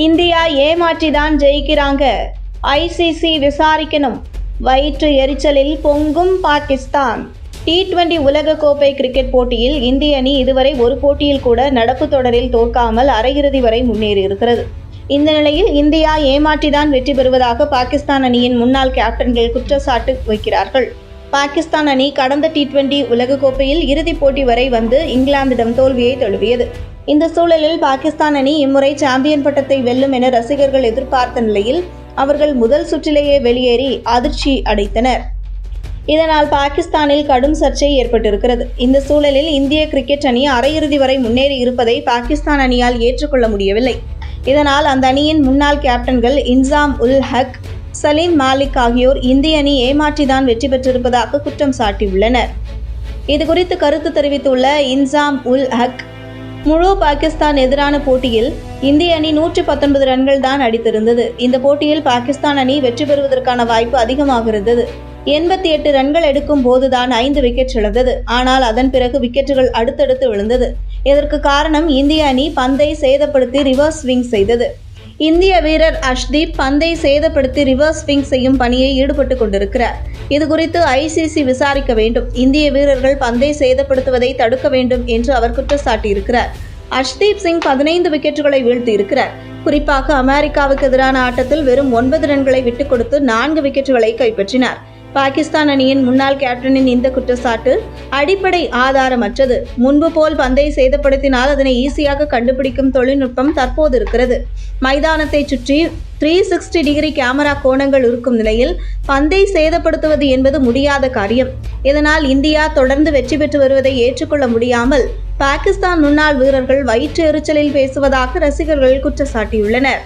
India ஏமாற்றிதான் ஜெயிக்கிறாங்க. ICC விசாரிக்கணும். வயிற்று எரிச்சலில் பொங்கும் பாகிஸ்தான். டி டுவெண்டி உலகக்கோப்பை கிரிக்கெட் போட்டியில் இந்திய அணி இதுவரை ஒரு போட்டியில் கூட நடப்பு தொடரில் தோற்காமல் அரையிறுதி வரை முன்னேறியிருக்கிறது இந்த நிலையில் இந்தியா ஏமாற்றிதான் வெற்றி பெறுவதாக பாகிஸ்தான் அணியின் முன்னாள் கேப்டன்கள் குற்றச்சாட்டு வைக்கிறார்கள். பாகிஸ்தான் அணி கடந்த டி டுவெண்டி உலகக்கோப்பையில் இறுதிப் போட்டி வரை வந்து இங்கிலாந்திடம் தோல்வியை தழுவியது. இந்த சூழலில் பாகிஸ்தான் அணி இம்முறை சாம்பியன் பட்டத்தை வெல்லும் என ரசிகர்கள் எதிர்பார்த்த நிலையில் அவர்கள் முதல் சுற்றிலேயே வெளியேறி அதிர்ச்சி அடைத்தனர். இதனால் பாகிஸ்தானில் கடும் சர்ச்சை ஏற்பட்டிருக்கிறது. இந்த சூழலில் இந்திய கிரிக்கெட் அணி அரையிறுதி வரை முன்னேறி இருப்பதை பாகிஸ்தான் அணியால் ஏற்றுக்கொள்ள முடியவில்லை. இதனால் அந்த அணியின் முன்னாள் கேப்டன்கள் இன்சாம் உல் ஹக் சலீம் மாலிக் ஆகியோர் இந்திய அணி ஏமாற்றிதான் வெற்றி பெற்றிருப்பதாக குற்றம் சாட்டியுள்ளனர். இதுகுறித்து கருத்து தெரிவித்துள்ள இன்சாம் உல் ஹக் முழு பாகிஸ்தான் எதிரான போட்டியில் இந்திய அணி நூற்றி பத்தொன்பது ரன்கள் தான் அடித்திருந்தது. இந்த போட்டியில் பாகிஸ்தான் அணி வெற்றி பெறுவதற்கான வாய்ப்பு அதிகமாக இருந்தது. எண்பத்தி எட்டு ரன்கள் எடுக்கும் போதுதான் ஐந்து விக்கெட் இழந்தது. ஆனால் அதன் பிறகு விக்கெட்டுகள் அடுத்தடுத்து விழுந்தது. இதற்கு காரணம் இந்திய அணி பந்தை சேதப்படுத்தி ரிவர்ஸ் ஸ்விங் செய்தது. இந்திய வீரர் அஷ்தீப் பந்தை சேதப்படுத்தி ரிவர்ஸ் ஸ்விங் செய்யும் பணியை ஈடுபட்டு கொண்டிருக்கிறார். இது குறித்து ஐசிசி விசாரிக்க வேண்டும். இந்திய வீரர்கள் பந்தை சேதப்படுத்துவதை தடுக்க வேண்டும் என்று அவர் குற்றச்சாட்டியிருக்கிறார். அஷ்தீப் சிங் பதினைந்து விக்கெட்டுகளை வீழ்த்தியிருக்கிறார். குறிப்பாக அமெரிக்காவுக்கு எதிரான ஆட்டத்தில் வெறும் ஒன்பது ரன்களை விட்டுக் கொடுத்து நான்கு விக்கெட்டுகளை கைப்பற்றினார். பாகிஸ்தான் அணியின் முன்னாள் கேப்டனின் இந்த குற்றச்சாட்டு அடிப்படை ஆதாரமற்றது. முன்பு போல் பந்தை சேதப்படுத்தினால் அதனை ஈஸியாக கண்டுபிடிக்கும் தொழில்நுட்பம் தற்போது இருக்கிறது. மைதானத்தை சுற்றி த்ரீ சிக்ஸ்டி டிகிரி கேமரா கோணங்கள் இருக்கும் நிலையில் பந்தை சேதப்படுத்துவது என்பது முடியாத காரியம். இதனால் இந்தியா தொடர்ந்து வெற்றி பெற்று வருவதை ஏற்றுக்கொள்ள முடியாமல் பாகிஸ்தான் முன்னாள் வீரர்கள் வயிற்று எரிச்சலில் பேசுவதாக ரசிகர்கள் குற்றச்சாட்டியுள்ளனர்.